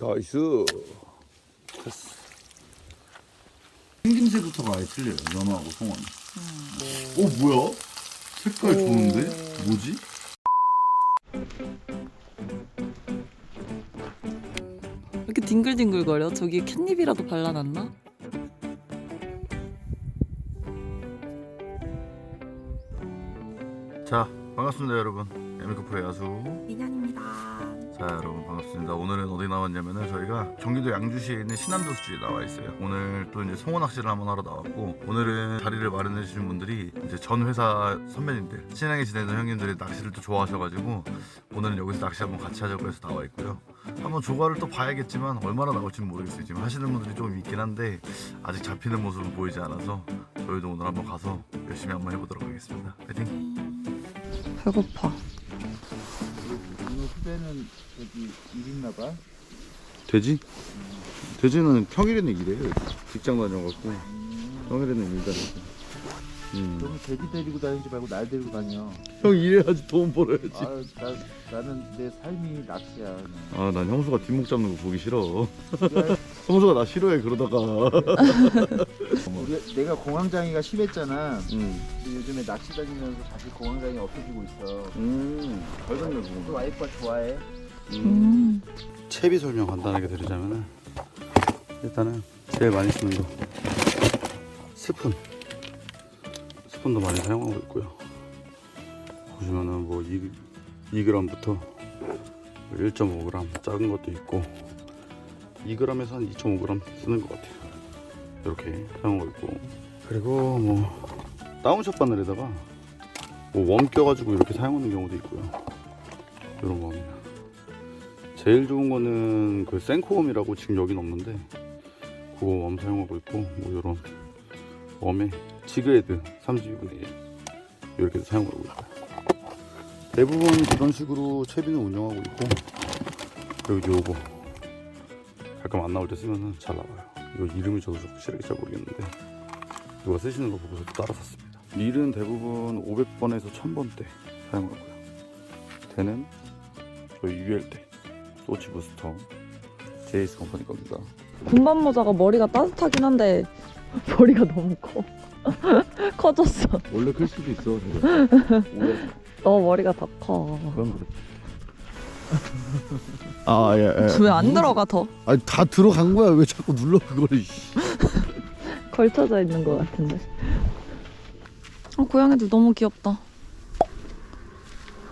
나이스. 됐어. 생김새부터가 아예 틀려요. 연어하고 송어는. 오 뭐야? 색깔 좋은데? 뭐지? 왜 이렇게 뒹글뒹글거려? 저기 캣닙이라도 발라놨나? 자 반갑습니다 여러분. 에미코프의 야수. 민현입니다. 자 여러분 반갑습니다. 오늘은 어디 나왔냐면은 저희가 경기도 양주시에 있는 신안도 수지에 나와 있어요. 오늘 또 이제 송어 낚시를 한번 하러 나왔고 오늘은 자리를 마련해 주신 분들이 이제 전 회사 선배님들 친하게 지내는 형님들이 낚시를 또 좋아하셔가지고 오늘은 여기서 낚시 한번 같이 하자고 해서 나와 있고요. 한번 조과를 또 봐야겠지만 얼마나 나올지 모르겠어요. 지금 하시는 분들이 좀 있긴 한데 아직 잡히는 모습은 보이지 않아서 저희도 오늘 한번 가서 열심히 한번 해보도록 하겠습니다. 파이팅! 배고파. 여기 일 있나 봐. 돼지? 돼지는 평일에는 일해요. 직장 다녀갖고 평일에는 일 다니고. 음. 그러면 돼지 데리고 다니지 말고 날 데리고 다녀. 형 일해야지 돈 벌어야지. 아, 나, 나는 내 삶이 낚시야. 그냥. 아, 난 형수가 뒷목 잡는 거 보기 싫어. 형수가 나 싫어해 그러다가. 우리 내가 공황장애가 심했잖아. 음, 근데 요즘에 낚시 다니면서 다시 공황장애 없어지고 있어. 음, 알겠네 또. 와이프가 좋아해. 음. 채비 설명 간단하게 드리자면은 일단은 제일 많이 쓰는 거 스푼. 스푼도 많이 사용하고 있고요. 보시면은 뭐 2, 2g부터 1.5g 작은 것도 있고 2g에서 한 2.5g 쓰는 것 같아요. 이렇게 사용하고 있고 그리고 뭐 다운샷 바늘에다가 뭐웜 껴가지고 이렇게 사용하는 경우도 있고요. 이런 웜이나 제일 좋은 거는 그 생코웜이라고 지금 여긴 없는데 그거 웜 사용하고 있고 뭐 이런 웜에 지그헤드 32분의 1 이렇게 사용하고 있어요. 대부분 그런 식으로 채비는 운영하고 있고 그리고 요거 가끔 안 나올 때 쓰면은 잘 나와요. 이거 이름이 저도 확실하게 잘 모르겠는데 누가 쓰시는 거 보고서 또 따라 샀습니다. 릴은 대부분 500번에서 1000번대 사용하고요. 대는 저희 UL대 소치 부스터 제이스 컴퍼니 겁니다. 군밤 모자가 머리가 따뜻하긴 한데 머리가 너무 커. 커졌어. 원래 클 수도 있어. 너 머리가 더 커. 그건 그렇지. 아 예. 예. 왜 안 들어가 더? 아니 다 들어간 거야. 왜 자꾸 눌러 그거를? 씨. 걸쳐져 있는 것 같은데. 아, 고양이들 너무 귀엽다.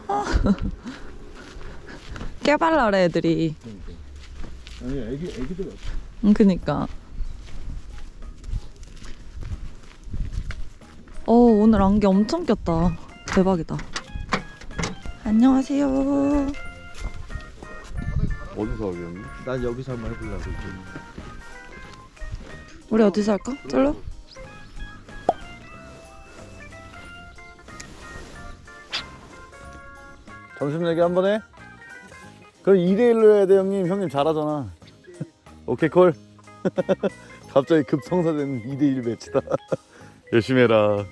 아. 깨발랄해 애들이. 아니 애기 애기들 응, 그니까. 어, 오늘 안개 엄청 꼈다. 대박이다. 안녕하세요. 어디서 형님? 난 여기서 한번 해보려고 좀. 우리 어디서 할까? 쫄로? 점심 얘기 한 번 해. 그럼 2대1로 해야 돼 형님. 형님 잘하잖아. 오케이 콜. 갑자기 급성사되는 2대1 매치다. 열심히 해라.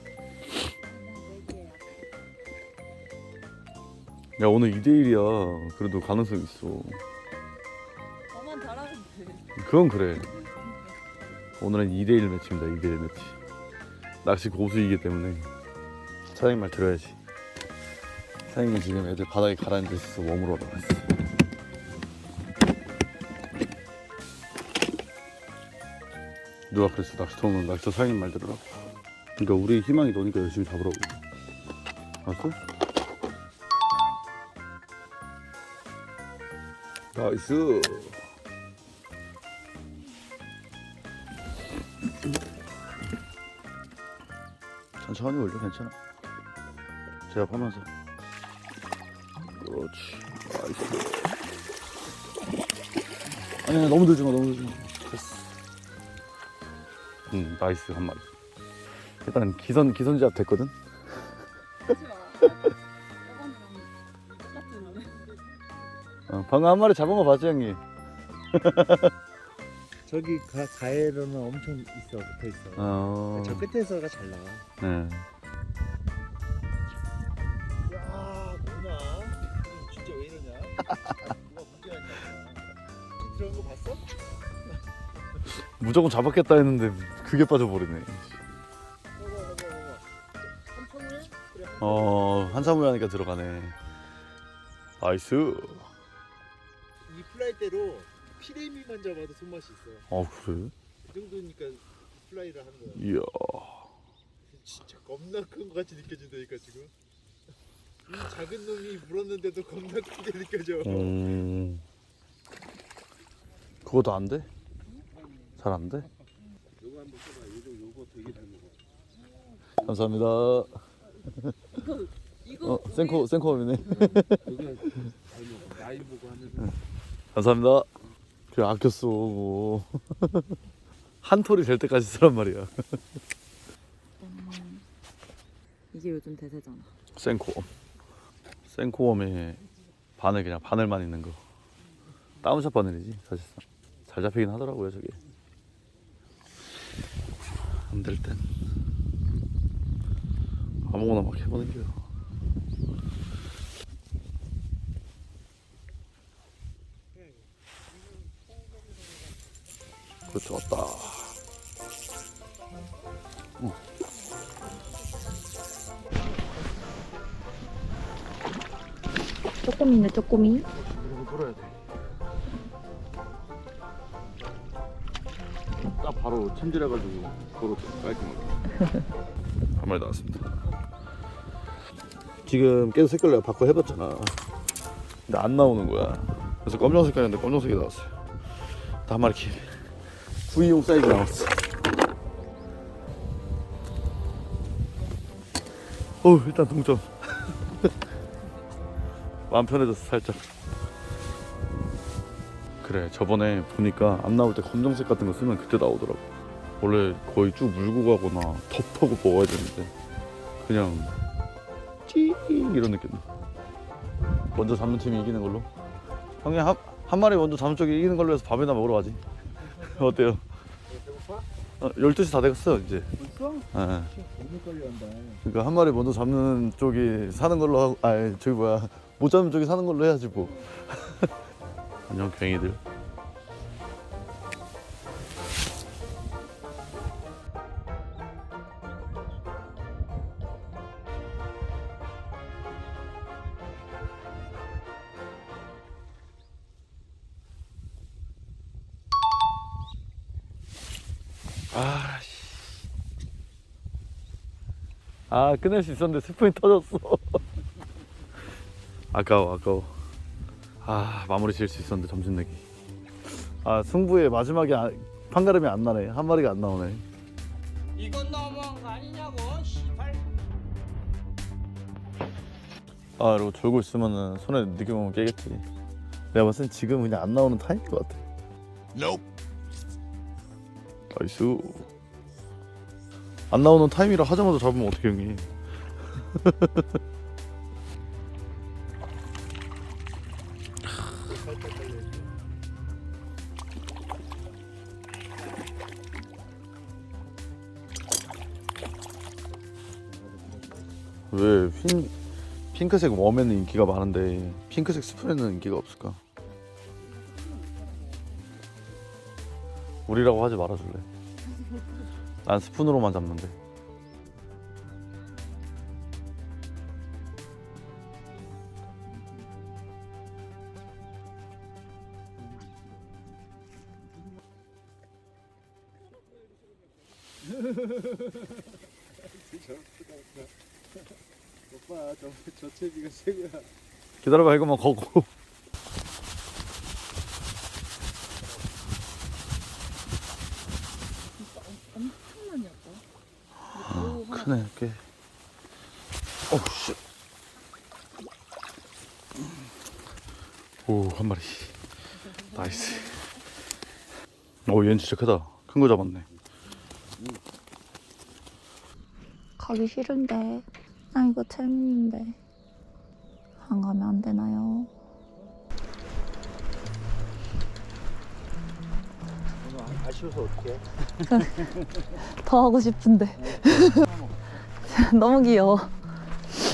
야 오늘 2대1이야. 그래도 가능성 있어. 저만 잘하면 돼. 그건 그래. 오늘은 2대1 매치입니다. 2대1 매치. 낚시 고수이기 때문에 사장님 말 들어야지. 사장님은 지금 애들 바닥에 가라앉아 있어서 웜으로 올라갔어. 누가 그랬어? 낚시터 오면 낚시터 사장님 말 들으라고. 그러니까 우리 희망이 너니까 열심히 잡으라고. 알았어? 나이스. 천천히 올려 괜찮아. 제압하면서. 그렇지. 나이스. 아니 아니, 너무 들지 마 너무 들지 마. 됐어. 응 나이스 한 마리 일단 기선 기선 제압 됐거든 어, 방금 한 마리 잡은 거 봤지 형님 저기 가, 가해로는 엄청 있어 붙어 있어. 어, 저 끝에서가 잘 나와. 네. 야 뭐나? 진짜 왜 이러냐? 뭐가 문제가 있냐? 그런 거 봤어? 무조건 잡았겠다 했는데 그게 빠져버리네. 어 한사무이 하니까 들어가네. 나이스. 이 플라이대로 피레미만 잡아도 손맛이 있어. 어 그래? 이 정도니까 이 플라이를 하는 거야. 이야. 진짜 겁나 큰거 같이 느껴진다니까 지금. 이 작은 놈이 물었는데도 겁나 크게 느껴져. 음. 그것도 안 돼? 잘 안 돼? 요거 한번 써봐. 요거 요거 되게 잘 먹어. 감사합니다. 이거 어 생코 생코이네. 먹어. 나이 보고 하는. 감사합니다. 그래 아꼈어 뭐. 한 톨이 될 때까지 쓰란 말이야. 이게 요즘 대세잖아. 생코엄. 생코엄의 바늘 그냥 바늘만 있는 거. 다운샷 바늘이지 사실상. 잘 잡히긴 하더라고요 저게. 안 될 땐 아무거나 막 해보는 게요. 그렇죠 왔다. 쪼꼬미네 쪼꼬미. 이러고 돌아야 돼. 딱 바로 챔질해가지고 도로 깔끔하게. 한 마리 나왔습니다. 지금 계속 색깔 내가 바꿔 해봤잖아. 근데 안 나오는 거야. 그래서 검정 색깔인데 검정색이 나왔어요. 또한 마리 키. V용 사이즈 나왔어. 어 일단 동점. 마음 편해졌어 살짝. 그래 저번에 보니까 안 나올 때 검정색 같은 거 쓰면 그때 나오더라고 원래 거의 쭉 물고 가거나 덮하고 먹어야 되는데 그냥 찌 이런 느낌 먼저 잡는 팀이 이기는 걸로 형이 한, 한 마리 먼저 잡는 쪽이 이기는 걸로 해서 밥이나 먹으러 가지 어때요? 배고파? 어, 12시 다 돼갔어 이제 벌써? 예. 그러니까 한 마리 먼저 잡는 쪽이 사는 걸로 하고 아니 저기 뭐야 못 잡는 쪽이 사는 걸로 해야지 뭐 안녕 괭이들 아 끝낼 수 있었는데 스프인 터졌어. 아까워 아까워. 아 마무리 지을 수 있었는데 점심 내기. 아 승부의 마지막에 아, 판가름이 안 나네. 한 마리가 안 나오네. 이건 너무한 거 아니냐고 시발. 아 그리고 졸고 있으면은 손에 느껴보면 깨겠지. 내가 봤을 땐 지금 그냥 안 나오는 타임인 것 같아. 나이스 안 나오는 타임이라 하자마자 잡으면 어떻게 형이 왜 핑, 핑크색 웜에는 인기가 많은데 핑크색 스프에는 인기가 없을까? 우리라고 하지 말아줄래? 난 스푼으로만 잡는데 오빠 저 저체비가 최고야. 기다려봐 이거 만 거고 엄청 많이 왔다. 아, 크네 꽤 어우 씨오한 마리 나이스 오 얘는 진짜 크다 큰 거 잡았네 가기 싫은데 나 이거 재밌는데 안 가면 안 되나요? 아- 아쉬워서 어떡해? 더 하고 싶은데 너무 귀여워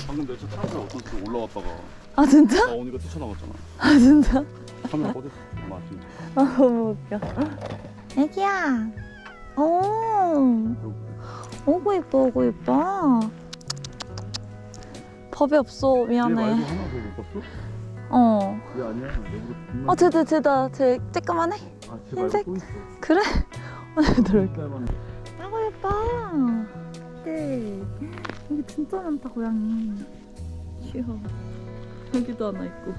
방금 내차 타는데 어떤 데 올라왔다가 아 진짜? 나 오니까 뛰쳐나갔잖아 아 진짜? 카메라 꺼졌어. 맞지? 아, 너무 웃겨. 애기야. 오. 오고 이뻐, 오고 이뻐. 법이 없어. 미안해. 하나 더못 봤어? 어. 얘 아니야. 내보다 어, 쟤다, 쟤다. 쟤 쬐끄만해. 아, 쟤 흰색? 말고 또 있어. 그래? 오늘 들어. 쌀만 아고 예뻐. 네. 여기 진짜 많다 고양이. 귀여워. 여기도 하나 있고.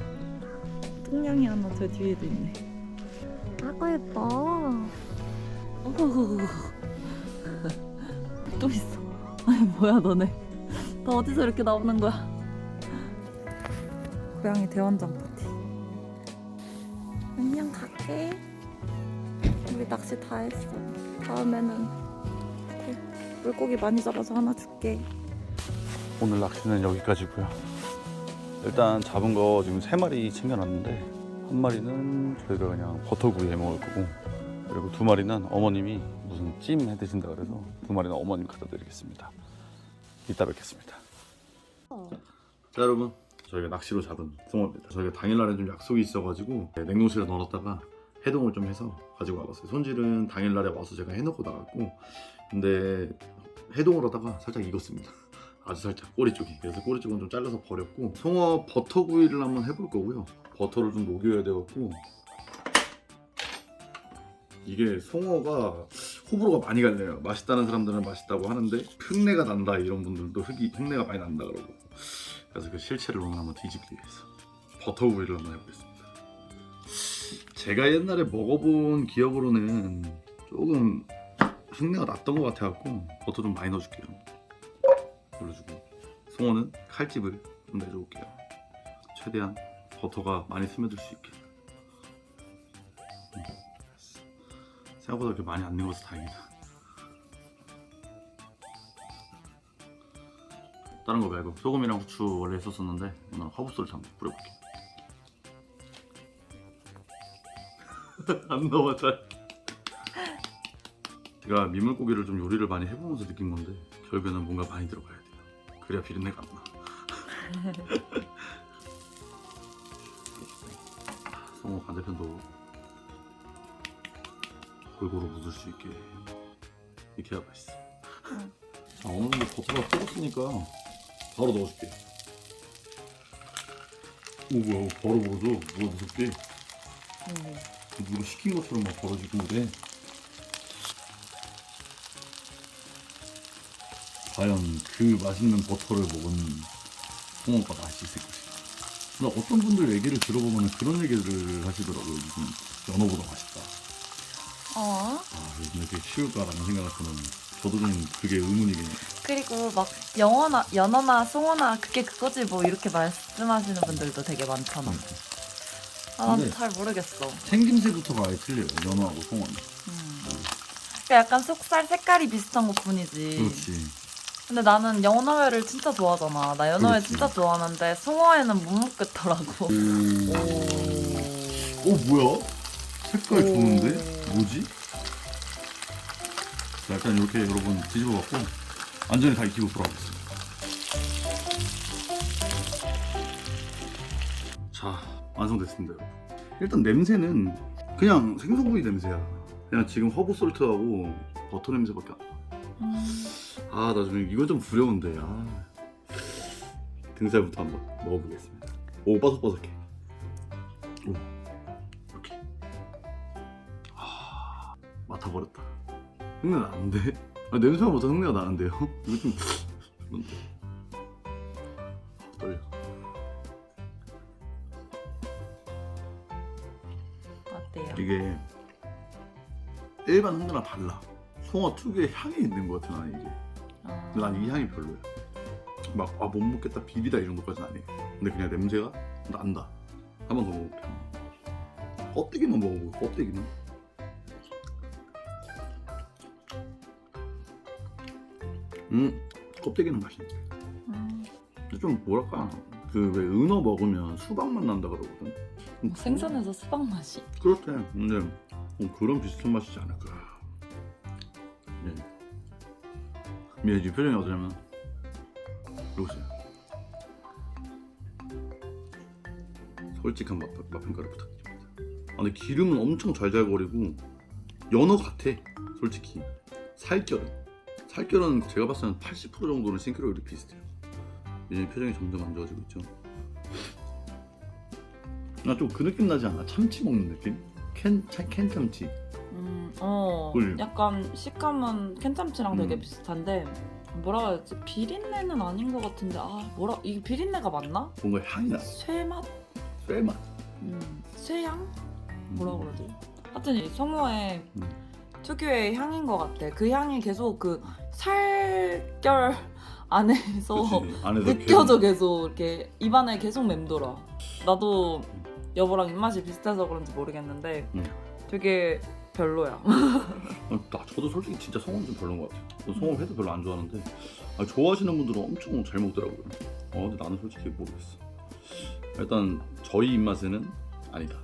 통냥이 하나 저 뒤에도 있네. 아고 예뻐. 또 있어. 아니 뭐야 너네. 다 어디서 이렇게 나오는 거야? 고양이 대환장 파티. 안녕 갈게. 우리 낚시 다 했어. 다음에는 물고기 많이 잡아서 하나 줄게. 오늘 낚시는 여기까지고요. 일단 잡은 거 지금 세 마리 챙겨놨는데 한 마리는 저희가 그냥 버터구이에 먹을 거고 그리고 두 마리는 어머님이 무슨 찜 해 드신다 그래서 두 마리는 어머님 갖다 드리겠습니다. 이따 뵙겠습니다. 자 여러분 저희가 낚시로 잡은 송어입니다. 저희가 당일날에 좀 약속이 있어가지고 네, 냉동실에 넣어놨다가 해동을 좀 해서 가지고 와봤어요. 손질은 당일날에 와서 제가 해놓고 나갔고 근데 해동을 하다가 살짝 익었습니다. 아주 살짝 꼬리 쪽이 그래서 꼬리 쪽은 좀 잘라서 버렸고 송어 버터구이를 한번 해볼 거고요. 버터를 좀 녹여야 돼갖고. 이게 송어가 호불호가 많이 갈려요. 맛있다는 사람들은 맛있다고 하는데 흙내가 난다 이런 분들도 흙이 흙내가 많이 난다 그러고. 그래서 그 실체를 오늘 한번 뒤집기 위해서 버터구이를 한번 해보겠습니다. 제가 옛날에 먹어본 기억으로는 조금 흙내가 났던 것 같아갖고 버터 좀 많이 넣어줄게요 올려주고 송어는 칼집을 좀 내줘볼게요. 최대한 버터가 많이 스며들 수 있게. 음. 생각보다 그렇게 많이 안 익어서 다행이다. 다른 거 말고 소금이랑 후추 원래 했었었는데 오늘 허브소를 한번 뿌려볼게요 안 나와 잘 제가 민물고기를 좀 요리를 많이 해보면서 느낀 건데 결국에는 뭔가 많이 들어가야 돼요. 그래야 비린내가 안 나. 송어 반대편도 골고루 묻을 수 있게 이렇게 해야 맛있어. 자, 어느 정도 버터가 뜨겁으니까 바로 넣어줄게. 오 뭐야 바로 먹어줘. 뭐가 무섭게. 누가 시킨 것처럼 막 벌어지고 그래. 과연 그 맛있는 버터를 먹은 송어가 맛이 있을 것인가. 나 어떤 분들 얘기를 들어보면 그런 얘기를 하시더라고요. 무슨 연어보다 맛있다. 어. 아, 그게 쉬울까라는 생각을 드는 저도 좀 그게 의문이긴 해요. 그리고 막 영어나 연어나 송어나 그게 그거지 뭐 이렇게 말씀하시는 분들도 되게 많잖아. 아, 나도 근데- 잘 모르겠어. 생김새부터가 아예 틀려요. 연어하고 송어는. 그러니까 약간 속살 색깔이 비슷한 것 뿐이지. 그렇지. 근데 나는 연어회를 진짜 좋아하잖아. 나 연어회 그렇지. 진짜 좋아하는데 송어회는 못 먹겠더라고. 오, 뭐야? 색깔 좋은데? 뭐지? 자, 일단 이렇게 여러분 뒤집어갖고 완전히 다 익히고 돌아오겠습니다. 자, 완성됐습니다, 여러분. 일단 냄새는 그냥 생선구이 냄새야. 그냥 지금 허브 솔트하고 버터 냄새밖에 안 나. 아, 나좀 이건 좀 두려운데. 아. 등살부터 한번 먹어보겠습니다. 오, 바삭바삭해. 오, 이렇게. 아, 맡아버렸다. 흉내 나는데? 아, 냄새가 맡아 흉내가 나는데요? 이거 좀 그런데. 아, 떨려. 어때요? 이게 일반 흉내랑 달라. 송어 특유의 향이 있는 것 같아, 나는 이게. 아. 근데 난 이 향이 별로야. 막, 아, 못 먹겠다, 비리다 이런 것까지는 아니에요. 근데 그냥 냄새가 난다. 한 번 더 먹어볼게. 껍데기만 먹어보고, 껍데기만. 음, 껍데기는 맛있네. 음. 근데 좀 뭐랄까, 그 왜 은어 먹으면 수박 맛 난다 그러거든. 좀 생선에서 수박 맛이. 그렇대. 근데 뭐 그런 비슷한 맛이지 않을까. 미애지 표정이 어떠냐면 보세요. 솔직한 맛, 맛평가를 부탁드립니다. 아, 근데 기름은 엄청 잘잘거리고 연어 같아 솔직히 살결은 살결은 제가 봤을 때는 80% 정도는 싱크로율이 비슷해요 이제 표정이 점점 안 좋아지고 있죠 나 좀 그 느낌 나지 않아? 참치 먹는 느낌? 캔, 차- 캔 참치 음, 어, 꿀. 약간 식감은 캔참치랑 되게 음. 비슷한데 뭐라 해야 지 비린내는 아닌 것 같은데 아 뭐라 이게 비린내가 맞나? 뭔가 향이 나 쇠맛? 쇠맛 음, 쇠향? 뭐라 그러지? 하여튼 이 송어의 음. 특유의 향인 것 같아. 그 향이 계속 그 살결 안에서 그치? 안에서 느껴져 계속 이렇게 입안에 계속 맴돌아. 나도 여보랑 입맛이 비슷해서 그런지 모르겠는데 음. 되게 별로야. 아, 나 저도 솔직히 진짜 송어는 좀 별로인 것 같아요. 저 송어 회도 별로 안 좋아하는데 아, 좋아하시는 분들은 엄청 잘 먹더라고요. 어, 근데 나는 솔직히 모르겠어. 일단 저희 입맛에는 아니다.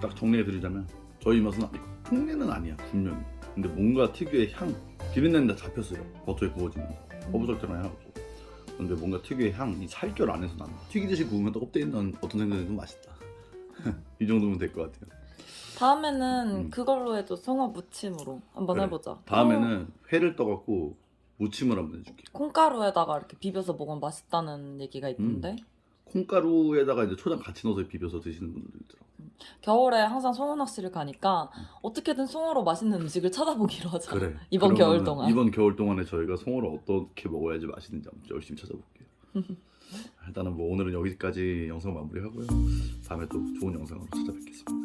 딱 정리해 드리자면 저희 입맛은 아니고 흉내는 아니야 분명히. 근데 뭔가 특유의 향 비린내는 다 잡혔어요. 버터에 구워지면 허브설탕을 해갖고. 근데 뭔가 특유의 향, 이 살결 안에서 나는 튀기듯이 구우면 또 껍데기 있는 어떤 생선이 좀 맛있다. 이 정도면 될 것 같아요. 다음에는 음. 그걸로 해도 송어 무침으로 한번 그래. 해보자. 다음에는 회를 떠갖고 무침을 한번 해줄게. 콩가루에다가 이렇게 비벼서 먹으면 맛있다는 얘기가 있던데 음. 콩가루에다가 이제 초장 같이 넣어서 비벼서 드시는 분들도 있더라고. 겨울에 항상 송어 낚시를 가니까 어떻게든 송어로 맛있는 음식을 찾아보기로 하자. 그래. 이번 겨울 그러면은 동안. 이번 겨울 동안에 저희가 송어를 어떻게 먹어야지 맛있는지 한번 열심히 찾아볼게요. 일단은 뭐 오늘은 여기까지 영상 마무리하고요. 다음에 또 좋은 영상으로 찾아뵙겠습니다.